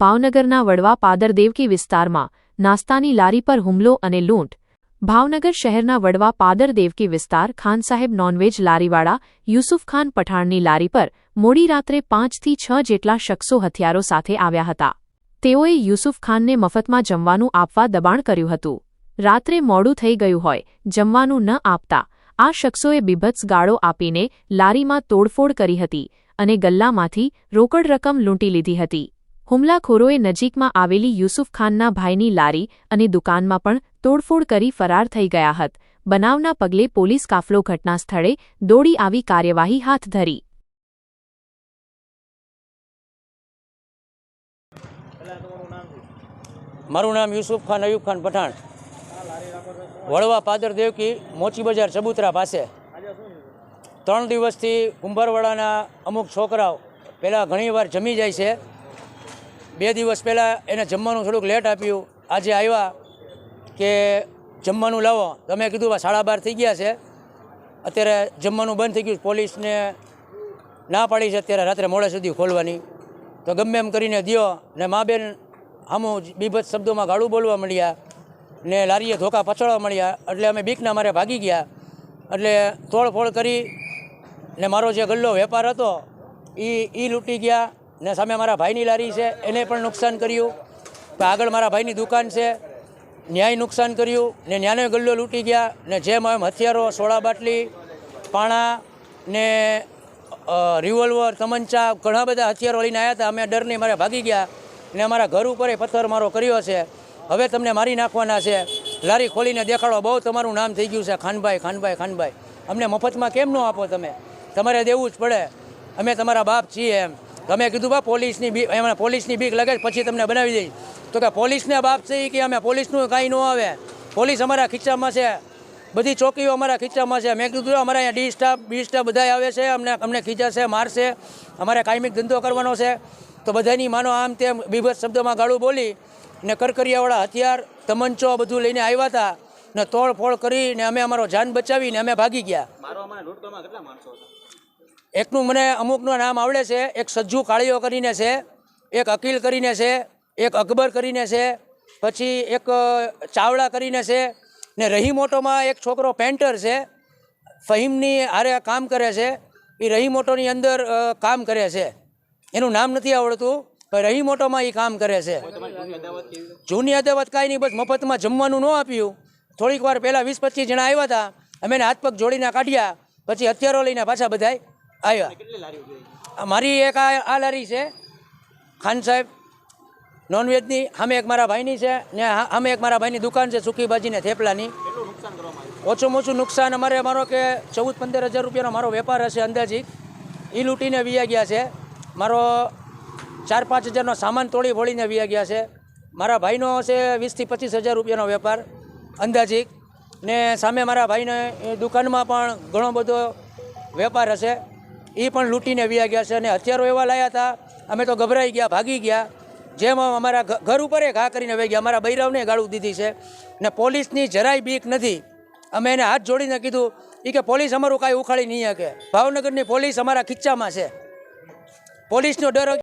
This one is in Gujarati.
ભાવનગરના વડવા પાદરદેવકી વિસ્તારમાં નાસ્તાની લારી પર હુમલો અને લૂંટ. ભાવનગર શહેરના વડવા પાદર દેવકી વિસ્તાર ખાન સાહેબ નોનવેજ લારીવાળા યુસુફ ખાન પઠાણની લારી પર મોડી રાત્રે પાંચથી છ જેટલા શખ્સો હથિયારો સાથે આવ્યા હતા. તેઓએ યુસુફ ખાનને મફતમાં જમવાનું આપવા દબાણ કર્યું હતું. રાત્રે મોડું થઈ ગયું હોય, જમવાનું ન આપતા, આ શખ્સોએ બીભત્સ ગાળો આપીને લારીમાં તોડફોડ કરી હતી અને ગલ્લામાંથી રોકડ રકમ લૂંટી લીધી હતી. હુમલાખોરોએ નજીકમાં આવેલી યુસુફ ખાનના ભાઈની લારી અને દુકાનમાં પણ તોડફોડ કરી ફરાર થઈ ગયા હત. બનાવના પગલે પોલીસ કાફલો ઘટના સ્થળે દોડી આવી કાર્યવાહી હાથ ધરી. મારું નામ યુસુફ ખાન, અયુબ ખાન પઠાણ. વડવા પાદર દેવકી મોચી બજાર ચબુતરા પાસે. ત્રણ દિવસથી કુંભારવાડાના અમુક છોકરાઓ પહેલાં ઘણીવાર જમી જાય છે. બે દિવસ પહેલાં એને જમવાનું થોડુંક લેટ આપ્યું. આજે આવ્યા કે જમવાનું લાવો. તમે કીધું બા સાડા બાર થઈ ગયા છે. અત્યારે જમવાનું બંધ થઈ ગયું પોલીસને ના પાડી છે અત્યારે રાત્રે મોડે સુધી ખોલવાની. તો ગમે એમ કરીને દ્યો ને મા બેન આમું બીભત શબ્દોમાં ગાળું બોલવા મળ્યા ને લારીએ ધોકા પછાડવા મળ્યા એટલે અમે બીકના મારે ભાગી ગયા. એટલે તોડફોડ કરી ને મારો જે ગલ્લો વેપાર હતો એ એ લૂંટી ગયા. ને સામે મારા ભાઈની લારી છે, એને પણ નુકસાન કર્યું. આગળ મારા ભાઈની દુકાન છે, ન્યાય નુકસાન કર્યું ને ન્યાનો ગલ્લો લૂંટી ગયા ને જેમ એમ હથિયારો, સોળા બાટલી, પાણા ને રિવોલ્વર તમંચા ઘણા બધા હથિયારો લઈને આવ્યા હતા. અમે ડરની મારે ભાગી ગયા ને અમારા ઘર ઉપર પથ્થર મારો કર્યો છે. હવે તમને મારી નાખવાના છે. લારી ખોલીને દેખાડો. બહુ તમારું નામ થઈ ગયું છે. ખાનભાઈ ખાનભાઈ ખાનભાઈ. અમને મફતમાં કેમ ન આપો તમે? તમારે દેવું જ પડે. અમે તમારા બાપ છીએ એમ. તમે કીધું, બા, પોલીસની બી એમાં પોલીસની બીક લાગે પછી તમને બનાવી દઈશ. તો કે પોલીસને બાપ છે કે અમે પોલીસનું કાંઈ ન આવે. પોલીસ અમારા ખીચામાં છે. બધી ચોકીઓ અમારા ખીચામાં છે. મેં કીધું અમારા અહીંયા ડી સ્ટાફ, બી સ્ટાફ બધા આવે છે. અમને અમને ખીચાશે મારશે અમારે કાયમિક ધંધો કરવાનો છે. તો બધાની માનો આમ તેમ બીભત્સ શબ્દોમાં ગાળું બોલી ને કરકરિયાવાળા હથિયાર, તમંચો બધું લઈને આવ્યા હતા ને તોડફોડ કરીને અમે અમારો જાન બચાવીને અમે ભાગી ગયા. એકનું મને અમુકનું નામ આવડે છે, એક સજ્જુ કાળીઓ કરીને છે, એક અકીલ કરીને છે, એક અકબર કરીને છે, પછી એક ચાવડા કરીને છે, ને રહીમોટોમાં એક છોકરો પેન્ટર છે, ફહીમની હારે કામ કરે છે, એ રહીમોટોની અંદર કામ કરે છે. એનું નામ નથી આવડતું, પણ રહીમોટોમાં એ કામ કરે છે. જૂની અદાવત કાંઈ નહીં, બસ મફતમાં જમવાનું ન આપ્યું. થોડીક વાર પહેલાં વીસ પચીસ જણા આવ્યા હતા, અમે હાથ પગ જોડીને કાઢ્યા, પછી હથિયારો લઈને પાછા બધાય આવ્યા. મારી એક આ લારી છે ખાન સાહેબ. નોનવેજની અમે એક મારા ભાઈની છે ને સામે એક મારા ભાઈની દુકાન છે સૂકી ભાજીને થેપલાની ઓછું ઓછું નુકસાન અમારે મારો કે ચૌદ પંદર હજાર રૂપિયાનો મારો વેપાર હશે અંદાજિત. એ લૂંટીને વ્યા ગયા છે. મારો ચાર પાંચ હજારનો સામાન તોડી ફોડીને વ્યા ગયા છે. મારા ભાઈનો છે વીસથી પચીસ હજાર રૂપિયાનો વેપાર અંદાજિત. ને સામે મારા ભાઈને દુકાનમાં પણ ઘણો બધો વેપાર હશે. એ પણ લૂંટીને વ્યા ગયા છે અને હથિયારો એવા લાયા હતા, અમે તો ગભરાઈ ગયા, ભાગી ગયા. જેમ અમારા ઘર ઉપર એ ઘા કરીને વહી ગયા. અમારા બૈરવને ગાળું દીધી છે. ને પોલીસની જરાય બીક નથી. અમે એને હાથ જોડીને કીધું એ કે પોલીસ અમારું કાંઈ ઉખાડી નહીં શકે. ભાવનગરની પોલીસ અમારા ખીચ્ચામાં છે. પોલીસનો ડર